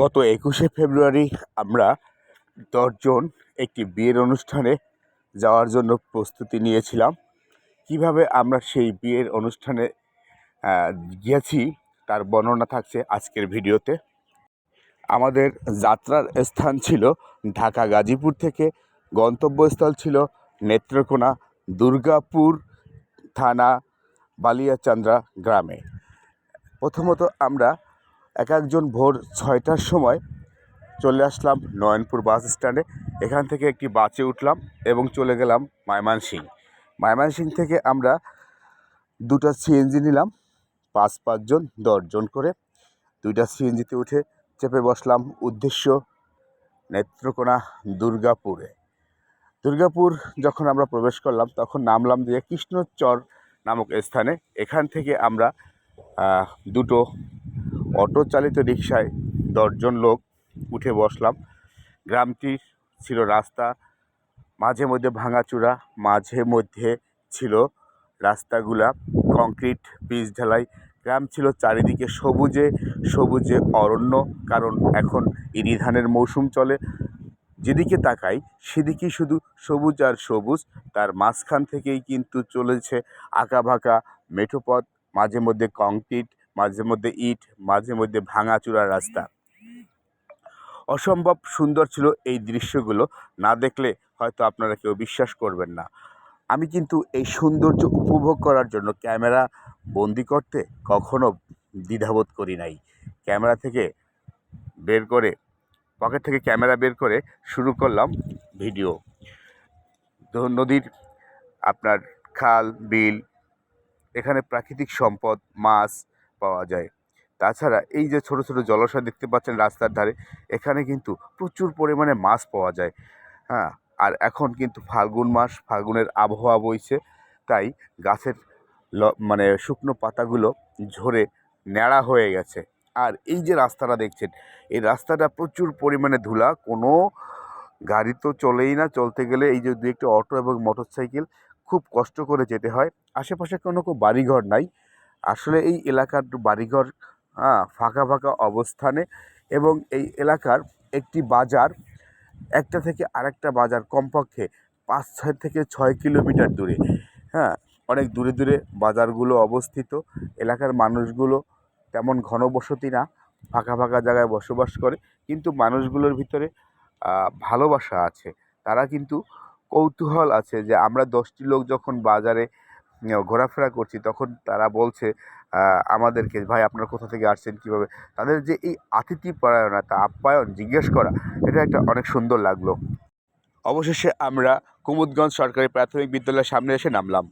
গত একুশে ফেব্রুয়ারি আমরা দশজন একটি বিয়ের অনুষ্ঠানে যাওয়ার জন্য প্রস্তুতি নিয়েছিলাম। কীভাবে আমরা সেই বিয়ের অনুষ্ঠানে গিয়েছি তার বর্ণনা থাকছে আজকের ভিডিওতে। আমাদের যাত্রার স্থান ছিল ঢাকা গাজীপুর থেকে, গন্তব্যস্থল ছিল নেত্রকোনা দুর্গাপুর থানা বালিয়াচান্দ্রা গ্রামে। প্রথমত আমরা এক একজন ভোর ছয়টার সময় চলে আসলাম নয়নপুর বাস স্ট্যান্ডে। এখান থেকে একটি বাসে উঠলাম এবং চলে গেলাম ময়মনসিং ময়মনসিং থেকে আমরা দুটো সিএনজি নিলাম, পাঁচ, পাঁচজন, দশজন করে। দুইটা সিএনজিতে উঠে চেপে বসলাম উদ্দেশ্য নেত্রকোনা দুর্গাপুরে। দুর্গাপুর যখন আমরা প্রবেশ করলাম, তখন নামলাম দিয়ে কৃষ্ণচর নামক স্থানে। এখান থেকে আমরা দুটো অটো চালিত রিক্সায় দশজন লোক উঠে বসলাম। গ্রামটি ছিল রাস্তা, মাঝে মধ্যে ভাঙাচূড়া, মাঝে মধ্যে ছিল রাস্তাগুলা, কংক্রিট, পিচ ঢালাই। গ্রাম ছিল চারিদিকে সবুজে সবুজে অরণ্য, কারণ এখন ইরি ধানের মৌসুম চলে। যেদিকে তাকাই, সেদিকেই শুধু সবুজ আর সবুজ। তার মাঝখান থেকেই কিন্তু চলেছে আঁকাবাঁকা মেঠো পথ মাঝে মধ্যে কংক্রিট মাঝে মধ্যে ইট, মাঝে মধ্যে ভাঙাচূড়া রাস্তা। অসম্ভব সুন্দর ছিল এই দৃশ্যগুলো। না দেখলে হয়তো আপনারা কেউ বিশ্বাস করবেন না। আমি কিন্তু এই সৌন্দর্য উপভোগ করার জন্য ক্যামেরা বন্দি করতে কখনো দ্বিধাবোধ করি নাই। ক্যামেরা থেকে বের করে, পকেট থেকে ক্যামেরা বের করে শুরু করলাম ভিডিও। নদীর আপনার খাল, বিল, এখানে প্রাকৃতিক সম্পদ, মাছ পাওয়া যায়। তাছাড়া এই যে ছোট ছোট জলাশয় দেখতে পাচ্ছেন রাস্তার ধারে, এখানে কিন্তু প্রচুর পরিমাণে মাছ পাওয়া যায়। হ্যাঁ আর এখন কিন্তু ফাল্গুন মাস, ফাল্গুনের আবহাওয়া বইছে। তাই গাছের মানে শুকনো পাতাগুলো ঝরে ন্যাড়া হয়ে গেছে। আর এই যে রাস্তাটা দেখছেন, এই রাস্তাটা প্রচুর পরিমাণে ধুলা। কোনো গাড়ি তো চলেই না। চলতে গেলে এই যে দু একটি অটো এবং মোটর সাইকেল খুব কষ্ট করে যেতে হয়। আশেপাশে কোনো কোনো বাড়িঘর নাই। আসলে এই এলাকার বাড়িঘর ফাঁকা ফাঁকা অবস্থানে এবং এই এলাকার একটি বাজার, একটা থেকে আরেকটা বাজার কমপক্ষে পাঁচ, ছয় থেকে ছয় কিলোমিটার দূরে। হ্যাঁ অনেক দূরে দূরে বাজারগুলো অবস্থিত, এলাকার মানুষগুলো তেমন ঘনবসতি না, ফাঁকা ফাঁকা জায়গায় বসবাস করে, কিন্তু মানুষগুলোর ভিতরে ভালোবাসা আছে। তারা কিন্তু কৌতূহল আছে যে আমরা দশটি লোক যখন বাজারে ঘোরাফেরা করছি, তখন তারা বলছে আমাদেরকে, ভাই আপনারা কোথা থেকে আসছেন, কীভাবে? তাদের যে এই আতিথি পরায়ণতা আপ্যায়ন, জিজ্ঞেস করা, এটা একটা অনেক সুন্দর লাগল। অবশেষে আমরা কুমুদগঞ্জ সরকারি প্রাথমিক বিদ্যালয়ের সামনে এসে নামলাম।